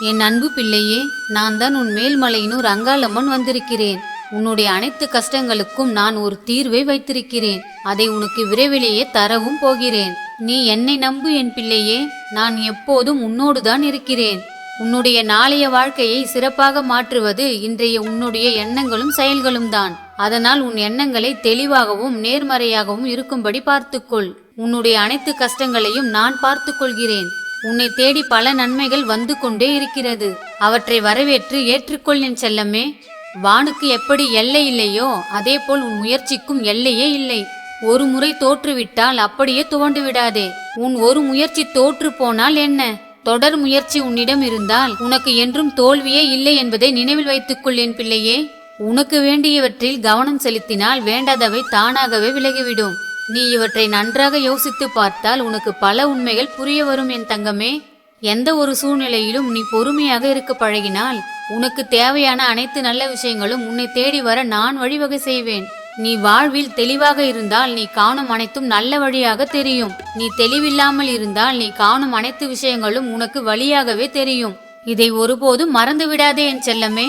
என் அன்பு பிள்ளையே நான் தான் உன் மேல்மலையினூர் அங்காளம்மன் வந்திருக்கிறேன். உன்னுடைய அனைத்து கஷ்டங்களுக்கும் நான் ஒரு தீர்வை வைத்திருக்கிறேன். அதை உனக்கு விரைவிலேயே தரவும் போகிறேன். நீ என்னை நம்பு என் பிள்ளையே. நான் எப்போதும் உன்னோடு தான் இருக்கிறேன். உன்னுடைய நாளைய வாழ்க்கையை சிறப்பாக மாற்றுவது இன்றைய உன்னுடைய எண்ணங்களும் செயல்களும் தான். அதனால் உன் எண்ணங்களை தெளிவாகவும் நேர்மறையாகவும் இருக்கும்படி பார்த்துக்கொள். உன்னுடைய அனைத்து கஷ்டங்களையும் நான் பார்த்துக்கொள்கிறேன். உன்னை தேடி பல நன்மைகள் வந்து கொண்டே இருக்கிறது. அவற்றை வரவேற்று ஏற்றுக்கொள் என் செல்லமே. வானுக்கு எப்படி எல்லை இல்லையோ அதேபோல் உன் முயற்சிக்கும் எல்லையே இல்லை. ஒரு முறை தோற்றுவிட்டால் அப்படியே துவண்டு விடாதே. உன் ஒரு முயற்சி தோற்று போனால் என்ன? தொடர் முயற்சி உன்னிடம் இருந்தால் உனக்கு என்றும் தோல்வியே இல்லை என்பதை நினைவில் வைத்துக்கொள் என் பிள்ளையே. உனக்கு வேண்டியவற்றில் கவனம் செலுத்தினால் வேண்டாதவை தானாகவே விலகிவிடும். நீ இவற்றை நன்றாக யோசித்து பார்த்தால் உனக்கு பல உண்மைகள் புரிய வரும் என் தங்கமே. எந்த ஒரு சூழ்நிலையிலும் நீ பொறுமையாக இருக்க பழகினால் உனக்கு தேவையான அனைத்து நல்ல விஷயங்களும் உன்னை தேடி வர நான் வழிவகை செய்வேன். நீ வாழ்வில் தெளிவாக இருந்தால் நீ காணும் அனைத்தும் நல்ல வழியாக தெரியும். நீ தெளிவில்லாமல் இருந்தால் நீ காணும் அனைத்து விஷயங்களும் உனக்கு வழியாகவே தெரியும். இதை ஒருபோதும் மறந்து விடாதே என் செல்லமே.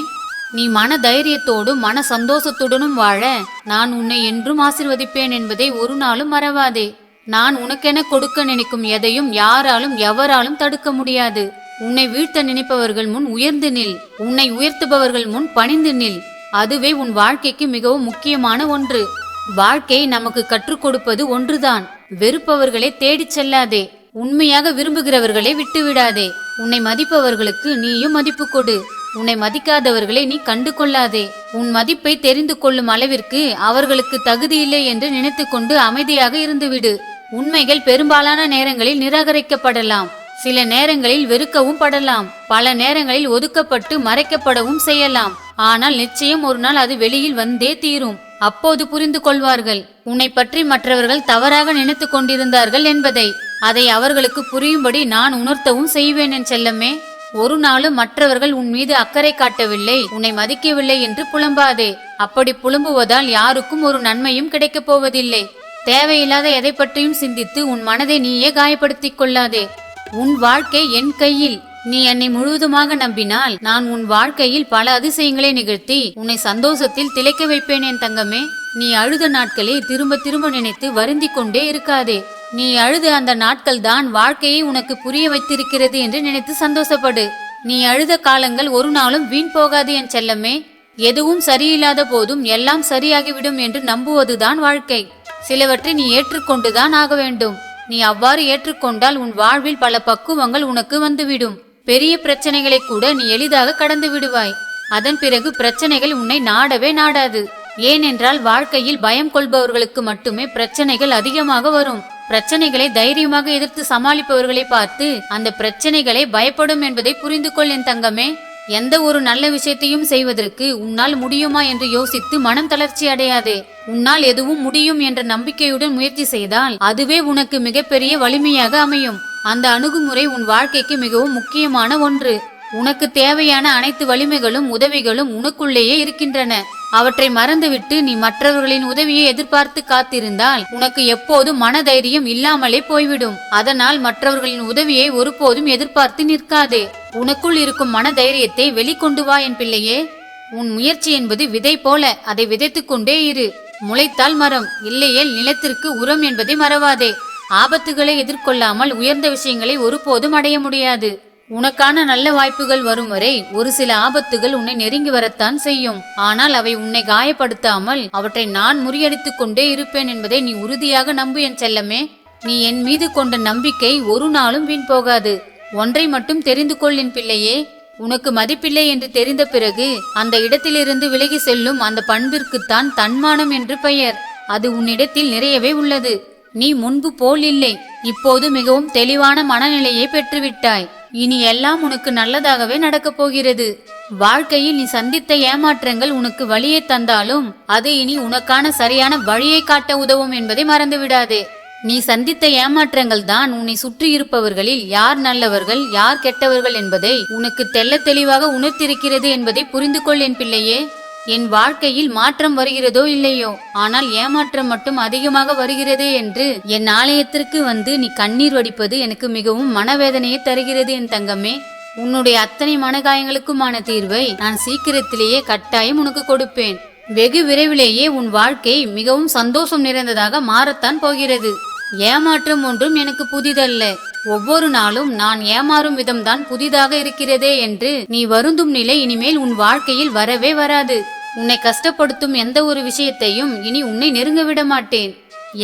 நீ மன தைரியத்தோடும் மன சந்தோஷத்துடனும் வாழ. நான் உன்னை என்றும் ஆசிர்வதிப்பேன் என்பதை ஒரு நாளும் மறவாதே. நான் உனக்கென கொடுக்க நினைக்கும் எதையும் யாராலும் எவராலும் தடுக்க முடியாது. உன்னை வீழ்த்த நினைப்பவர்கள் முன் உயர்ந்து நில். உன்னை உயர்த்துபவர்கள் முன் பணிந்து நில். அதுவே உன் வாழ்க்கைக்கு மிகவும் முக்கியமான ஒன்று. வாழ்க்கை நமக்கு கற்றுக் கொடுப்பது ஒன்றுதான். வெறுப்பவர்களை தேடிச் செல்லாதே. உண்மையாக விரும்புகிறவர்களை விட்டுவிடாதே. உன்னை மதிப்பவர்களுக்கு நீயும் மதிப்பு கொடு. உன்னை மதிக்காதவர்களை நீ கண்டு கொள்ளாதே உன் மதிப்பை தெரிந்து கொள்ளும் அளவிற்கு அவர்களுக்கு தகுதியில்லை என்று நினைத்துக்கொண்டு அமைதியாக இருந்துவிடு. உண்மைகள் பெரும்பாலான நேரங்களில் நிராகரிக்கப்படலாம். சில நேரங்களில் வெறுக்கவும் படலாம். பல நேரங்களில் ஒதுக்கப்பட்டு மறைக்கப்படவும் செய்யலாம். ஆனால் நிச்சயம் ஒரு நாள் அது வெளியில் வந்தே தீரும். அப்போது புரிந்து கொள்வார்கள். உன்னை பற்றி மற்றவர்கள் தவறாக நினைத்து கொண்டிருந்தார்கள் என்பதை. அதை அவர்களுக்கு புரியும்படி நான் உணர்த்தவும் செய்வேன் என் செல்லமே. ஒரு நாளும் மற்றவர்கள் உன் மீது அக்கறை காட்டவில்லை. உன்னை மதிக்கவில்லை என்று புலம்பாதே. அப்படி புலம்புவதால் யாருக்கும் ஒரு நன்மையும் கிடைக்கப் போவதில்லை. தேவையில்லாத எதை பற்றியும் சிந்தித்து உன் மனதை நீயே காயப்படுத்திக் கொள்ளாதே. உன் வாழ்க்கை என் கையில். நீ என்னை முழுவதுமாக நம்பினால் நான் உன் வாழ்க்கையில் பல அதிசயங்களை நிகழ்த்தி உன்னை சந்தோஷத்தில் திளைக்க வைப்பேன் என் தங்கமே. நீ அழுத நாட்களை திரும்ப திரும்ப நினைத்து வருந்திக் கொண்டே இருக்காதே. நீ அழுத அந்த நாட்கள் தான் வாழ்க்கையை உனக்கு புரிய வைத்திருக்கிறது என்று நினைத்து சந்தோஷப்படு. நீ அழுத காலங்கள் ஒரு நாளும் வீண் போகாது என் செல்லமே. எதுவும் சரியில்லாத போதும் எல்லாம் சரியாகிவிடும் என்று நம்புவதுதான் வாழ்க்கை. சிலவற்றை நீ ஏற்றுக்கொண்டுதான் ஆக வேண்டும். நீ அவ்வாறு ஏற்றுக்கொண்டால் உன் வாழ்வில் பல பக்குவங்கள் உனக்கு வந்துவிடும். பெரிய பிரச்சனைகளை கூட நீ எளிதாக கடந்து விடுவாய். அதன் பிறகு பிரச்சனைகள் உன்னை நாடவே நாடாது. ஏனென்றால் வாழ்க்கையில் பயம் கொள்பவர்களுக்கு மட்டுமே பிரச்சனைகள் அதிகமாக வரும். பிரச்சனைகளை தைரியமாக எதிர்த்து சமாளிப்பவர்களை பார்த்து அந்த பிரச்சனைகளை பயப்படும் என்பதை புரிந்து கொள் என் தங்கமே. எந்த ஒரு நல்ல விஷயத்தையும் செய்வதற்கு உன்னால் முடியுமா என்று யோசித்து மனம் தளர்ச்சி அடையாதே. உன்னால் எதுவும் முடியும் என்ற நம்பிக்கையுடன் முயற்சி செய்தால் அதுவே உனக்கு மிகப்பெரிய வலிமையாக அமையும். அந்த அணுகுமுறை உன் வாழ்க்கைக்கு மிகவும் முக்கியமான ஒன்று. உனக்கு தேவையான அனைத்து வலிமைகளும் உதவிகளும் உனக்குள்ளேயே இருக்கின்றன. அவற்றை மறந்துவிட்டு நீ மற்றவர்களின் உதவியை எதிர்பார்த்து காத்திருந்தால் உனக்கு எப்போதும் மனதைரியம் இல்லாமலே போய்விடும். அதனால் மற்றவர்களின் உதவியை ஒருபோதும் எதிர்பார்த்து நிற்காதே. உனக்குள் இருக்கும் மனதைரியத்தை வெளிக்கொண்டு வா என் பிள்ளையே. உன் முயற்சி என்பது விதை போல அதை விதைத்துக் கொண்டே இரு. முளைத்தால் மரம் இல்லையேல் நிலத்திற்கு உரம் என்பதை மறவாதே. ஆபத்துகளை எதிர்கொள்ளாமல் உயர்ந்த விஷயங்களை ஒருபோதும் அடைய முடியாது. உனக்கான நல்ல வாய்ப்புகள் வரும் வரை ஒரு சில ஆபத்துகள் உன்னை நெருங்கி வரத்தான் செய்யும். ஆனால் அவை உன்னை காயப்படுத்தாமல் அவற்றை நான் முறியடித்துக் கொண்டே இருப்பேன் என்பதை நீ உறுதியாக நம்பு என் செல்லமே. நீ என் மீது கொண்ட நம்பிக்கை ஒரு நாளும் வீண் போகாது. ஒன்றை மட்டும் தெரிந்து கொள் என் பிள்ளையே. உனக்கு மதிப்பில்லை என்று தெரிந்த பிறகு அந்த இடத்திலிருந்து விலகி செல்லும் அந்த பண்பிற்குத்தான் தன்மானம் என்று பெயர். அது உன்னிடத்தில் நிறையவே உள்ளது. நீ முன்பு போல் இல்லை. இப்போது மிகவும் தெளிவான மனநிலையை பெற்றுவிட்டாய். இனி எல்லாம் உனக்கு நல்லதாகவே நடக்கப் போகிறது. வாழ்க்கையில் நீ சந்தித்த ஏமாற்றங்கள் உனக்கு வழியை தந்தாலும் அது இனி உனக்கான சரியான வழியை காட்ட உதவும் என்பதை மறந்துவிடாதே. நீ சந்தித்த ஏமாற்றங்கள் தான் உன்னை சுற்றி இருப்பவர்களில் யார் நல்லவர்கள் யார் கெட்டவர்கள் என்பதை உனக்கு தெள்ளத் தெளிவாக உணர்த்திருக்கிறது என்பதை புரிந்து கொள் என் பிள்ளையே. என் வாழ்க்கையில் மாற்றம் வருகிறதோ இல்லையோ? ஆனால் ஏமாற்றம் மட்டும் அதிகமாக வருகிறதே என்று என் ஆலயத்திற்கு வந்து நீ கண்ணீர் வடிப்பது எனக்கு மிகவும் மனவேதனையை தருகிறது என் தங்கமே. உன்னுடைய அத்தனை மனகாயங்களுக்குமான தீர்வை நான் சீக்கிரத்திலேயே கட்டாயம் உனக்கு கொடுப்பேன். வெகு விரைவிலேயே உன் வாழ்க்கை மிகவும் சந்தோஷம் நிறைந்ததாக மாறத்தான் போகிறது. ஏமாற்றம் ஒன்றும் எனக்கு புதிதல்ல. ஒவ்வொரு நாளும் நான் ஏமாறும் விதம்தான் புதிதாக இருக்கிறதே என்று நீ வருந்தும் நிலை இனிமேல் உன் வாழ்க்கையில் வரவே வராது. உன்னை கஷ்டப்படுத்தும் எந்த ஒரு விஷயத்தையும் இனி உன்னை நெருங்க விட மாட்டேன்.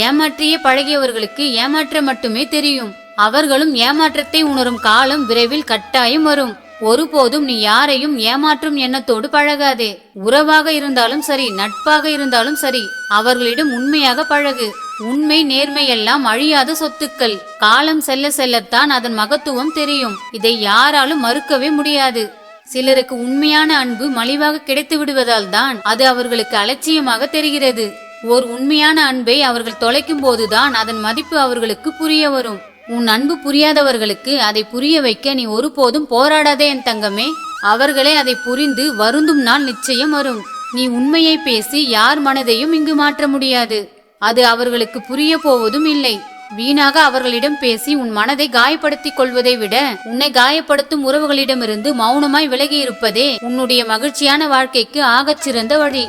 ஏமாற்றியே பழகியவர்களுக்கு ஏமாற்ற மட்டுமே தெரியும். அவர்களும் ஏமாற்றத்தை உணரும் காலம் விரைவில் கட்டாயம் வரும். ஒருபோதும் நீ யாரையும் ஏமாற்றும் எண்ணத்தோடு பழகாதே. உறவாக இருந்தாலும் சரி நட்பாக இருந்தாலும் சரி அவர்களிடம் உண்மையாக பழகு. உண்மை நேர்மை எல்லாம் அழியாத சொத்துக்கள். காலம் செல்ல செல்லத்தான் அதன் மகத்துவம் தெரியும். இதை யாராலும் மறுக்கவே முடியாது. சிலருக்கு உண்மையான அன்பு மலிவாக கிடைத்து விடுவதால் தான் அது அவர்களுக்கு அலட்சியமாக தெரிகிறது. ஓர் உண்மையான அன்பை அவர்கள் தொலைக்கும் போதுதான் அதன் மதிப்பு அவர்களுக்கு புரிய வரும். உன் அன்பு புரியாதவர்களுக்கு அதை புரிய வைக்க நீ ஒருபோதும் போராடாதே என் தங்கமே. அவர்களே அதை புரிந்து வருந்தும் நாள் நிச்சயம் வரும். நீ உண்மையை பேசி யார் மனதையும் இங்கு மாற்ற முடியாது. அது அவர்களுக்கு புரிய போவதும் இல்லை. வீணாக அவர்களிடம் பேசி உன் மனதை காயப்படுத்திக் கொள்வதை விட உன்னை காயப்படுத்தும் உறவுகளிடமிருந்து மௌனமாய் விலகி இருப்பதே உன்னுடைய மகிழ்ச்சியான வாழ்க்கைக்கு ஆகச் சிறந்த வழி.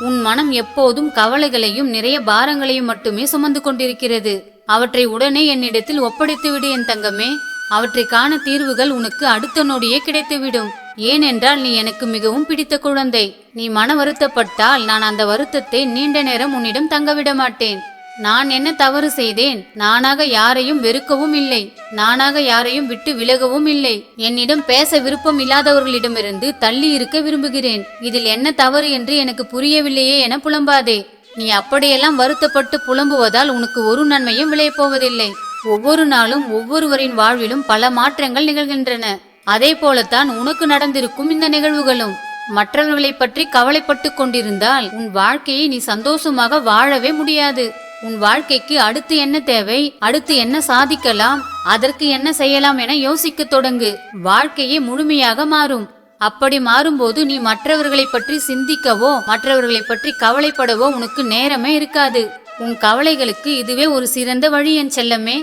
உன் மனம் எப்போதும் கவலைகளையும் நிறைய பாரங்களையும் மட்டுமே சுமந்து கொண்டிருக்கிறது. அவற்றை உடனே என்னிடத்தில் ஒப்படைத்து விடு என் தங்கமே. அவற்றைக்கான தீர்வுகள் உனக்கு அடுத்த நொடியே கிடைத்துவிடும். ஏனென்றால் நீ எனக்கு மிகவும் பிடித்த குழந்தை. நீ மன வருத்தப்பட்டால் நான் அந்த வருத்தத்தை நீண்ட நேரம் உன்னிடம் தங்கவிட மாட்டேன் நான் என்ன தவறு செய்தேன்? நானாக யாரையும் வெறுக்கவும் இல்லை. நானாக யாரையும் விட்டு விலகவும் இல்லை. என்னிடம் பேச விருப்பம் இல்லாதவர்களிடமிருந்து தள்ளி இருக்க விரும்புகிறேன். இதில் என்ன தவறு என்று எனக்கு புரியவில்லையே என புலம்பாதே. நீ அப்படியெல்லாம் வருத்தப்பட்டு புலம்புவதால் உனக்கு ஒரு நன்மையும் விளையப்போவதில்லை. ஒவ்வொரு நாளும் ஒவ்வொருவரின் வாழ்விலும் பல மாற்றங்கள் நிகழ்கின்றன. அதே போலத்தான் உனக்கு நடந்திருக்கும் இந்த நிகழ்வுகளும். மற்றவர்களை பற்றி கவலைப்பட்டு கொண்டிருந்தால் உன் வாழ்க்கையை நீ சந்தோஷமாக வாழவே முடியாது. உன் வாழ்க்கைக்கு அடுத்து என்ன தேவை? அடுத்து என்ன சாதிக்கலாம்? அதற்கு என்ன செய்யலாம் என யோசிக்க தொடங்கு. வாழ்க்கையே முழுமையாக மாறும். அப்படி மாறும்போது நீ மற்றவர்களை பற்றி சிந்திக்கவோ மற்றவர்களை பற்றி கவலைப்படவோ உனக்கு நேரமே இருக்காது. உன் கவலைகளுக்கு இதுவே ஒரு சிறந்த வழி என் செல்லமே.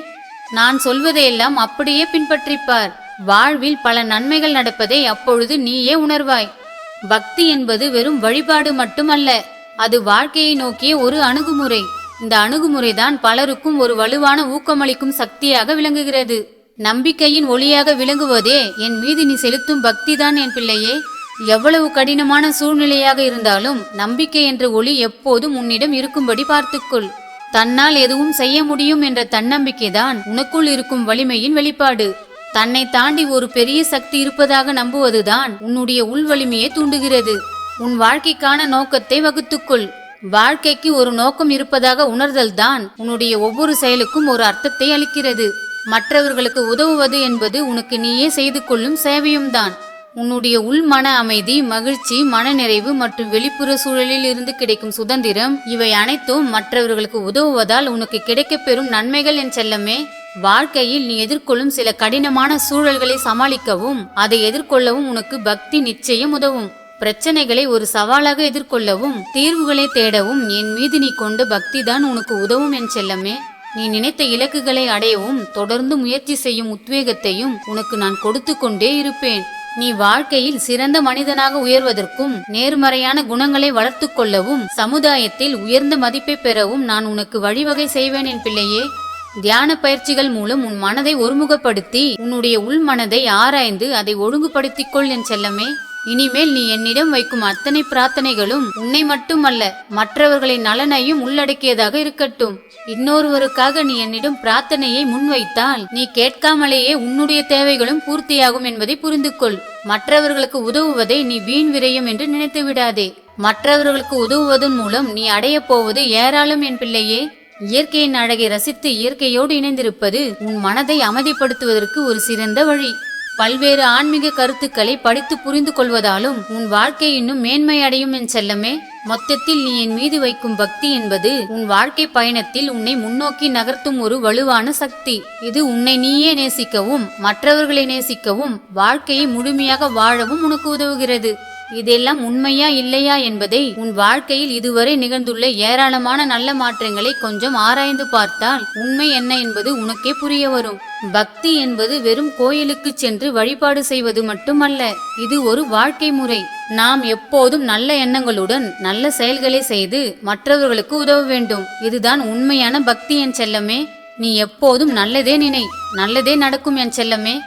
நான் சொல்வதையெல்லாம் அப்படியே பின்பற்றிப்பார். வாழ்வில் பல நன்மைகள் நடப்பதை அப்பொழுது நீயே உணர்வாய். பக்தி என்பது வெறும் வழிபாடு மட்டுமல்ல அது வாழ்க்கையை நோக்கிய ஒரு அணுகுமுறை. இந்த அணுகுமுறைதான் பலருக்கும் ஒரு வலுவான ஊக்கமளிக்கும் சக்தியாக விளங்குகிறது. நம்பிக்கையின் ஒளியாக விளங்குவதே என் மீது நீ செலுத்தும் பக்திதான் என் பிள்ளையே. எவ்வளவு கடினமான சூழ்நிலையாக இருந்தாலும் நம்பிக்கை என்ற ஒளி எப்போதும் உன்னிடம் இருக்கும்படி பார்த்துக்கொள். தன்னால் எதுவும் செய்ய முடியும் என்ற தன்னம்பிக்கைதான் உனக்குள் இருக்கும் வலிமையின் வெளிப்பாடு. தன்னை தாண்டி ஒரு பெரிய சக்தி இருப்பதாக நம்புவதுதான் உன்னுடைய உள் வலிமையை தூண்டுகிறது. உன் வாழ்க்கைக்கான நோக்கத்தை வகுத்துக்கொள். வாழ்க்கைக்கு ஒரு நோக்கம் இருப்பதாக உணர்தல்தான் உன்னுடைய ஒவ்வொரு செயலுக்கும் ஒரு அர்த்தத்தை அளிக்கிறது. மற்றவர்களுக்கு உதவுவது என்பது உனக்கு நீயே செய்து கொள்ளும் சேவையும் தான். உன்னுடைய உள் மன அமைதி மகிழ்ச்சி மனநிறைவு மற்றும் வெளிப்புற சூழலில் இருந்து கிடைக்கும் சுதந்திரம் இவை அனைத்தும் மற்றவர்களுக்கு உதவுவதால் உனக்கு கிடைக்கப்பெறும் நன்மைகள் என் செல்லமே. வாழ்க்கையில் நீ எதிர்கொள்ளும் சில கடினமான சூழல்களை சமாளிக்கவும் அதை எதிர்கொள்ளவும் உனக்கு பக்தி நிச்சயம் உதவும். பிரச்சனைகளை ஒரு சவாலாக எதிர்கொள்ளவும் தீர்வுகளை தேடவும் என் மீது நீ கொண்ட பக்திதான் உனக்கு உதவும் என் செல்லமே. நீ நினைத்த இலக்குகளை அடையவும் தொடர்ந்து முயற்சி செய்யும் உத்வேகத்தையும் உனக்கு நான் கொடுத்து கொண்டே இருப்பேன். நீ வாழ்க்கையில் சிறந்த மனிதனாக உயர்வதற்கும் நேர்மறையான குணங்களை வளர்த்து கொள்ளவும் சமுதாயத்தில் உயர்ந்த மதிப்பை பெறவும் நான் உனக்கு வழிவகை செய்வேன் என் பிள்ளையே. தியான பயிற்சிகள் மூலம் உன் மனதை ஒருமுகப்படுத்தி உன்னுடைய உள் மனதை ஆராய்ந்து அதை ஒழுங்குபடுத்திக் கொள் என் செல்லமே. இனிமேல் நீ என்னிடம் வைக்கும் அத்தனை பிரார்த்தனைகளும் உன்னை மட்டுமல்ல மற்றவர்களின் நலனையும் உள்ளடக்கியதாக இருக்கட்டும். இன்னொருவருக்காக நீ என்னிடம் பிரார்த்தனையை முன்வைத்தால் நீ கேட்காமலேயே உன்னுடைய தேவைகளும் பூர்த்தியாகும் என்பதை புரிந்து கொள் மற்றவர்களுக்கு உதவுவதை நீ வீண் விரையும் என்று நினைத்து விடாதே. மற்றவர்களுக்கு உதவுவதன் மூலம் நீ அடையப் போவது ஏராளம் என் பிள்ளையே. இயற்கையின் அழகை ரசித்து இயற்கையோடு இணைந்திருப்பது உன் மனதை அமைதிப்படுத்துவதற்கு ஒரு சிறந்த வழி. பல்வேறு ஆன்மீக கருத்துக்களை படித்து புரிந்து கொள்வதாலும் உன் வாழ்க்கை இன்னும் மேன்மை அடையும் என் செல்லமே. மொத்தத்தில் நீ என் மீது வைக்கும் பக்தி என்பது உன் வாழ்க்கை பயணத்தில் உன்னை முன்னோக்கி நகர்த்தும் ஒரு வலுவான சக்தி. இது உன்னை நீயே நேசிக்கவும் மற்றவர்களை நேசிக்கவும் வாழ்க்கையை முழுமையாக வாழவும் உனக்கு உதவுகிறது. இதெல்லாம் உண்மையா இல்லையா என்பதை உன் வாழ்க்கையில் இதுவரை நிகழ்ந்துள்ள ஏராளமான நல்ல மாற்றங்களை கொஞ்சம் ஆராய்ந்து பார்த்தால் உண்மை என்ன என்பது உனக்கே புரிய வரும். பக்தி என்பது வெறும் கோயிலுக்கு சென்று வழிபாடு செய்வது மட்டுமல்ல இது ஒரு வாழ்க்கை முறை. நாம் எப்போதும் நல்ல எண்ணங்களுடன் நல்ல செயல்களை செய்து மற்றவர்களுக்கு உதவ வேண்டும். இதுதான் உண்மையான பக்தி என் செல்லமே. நீ எப்போதும் நல்லதே நினை நல்லதே நடக்கும் என் செல்லமே.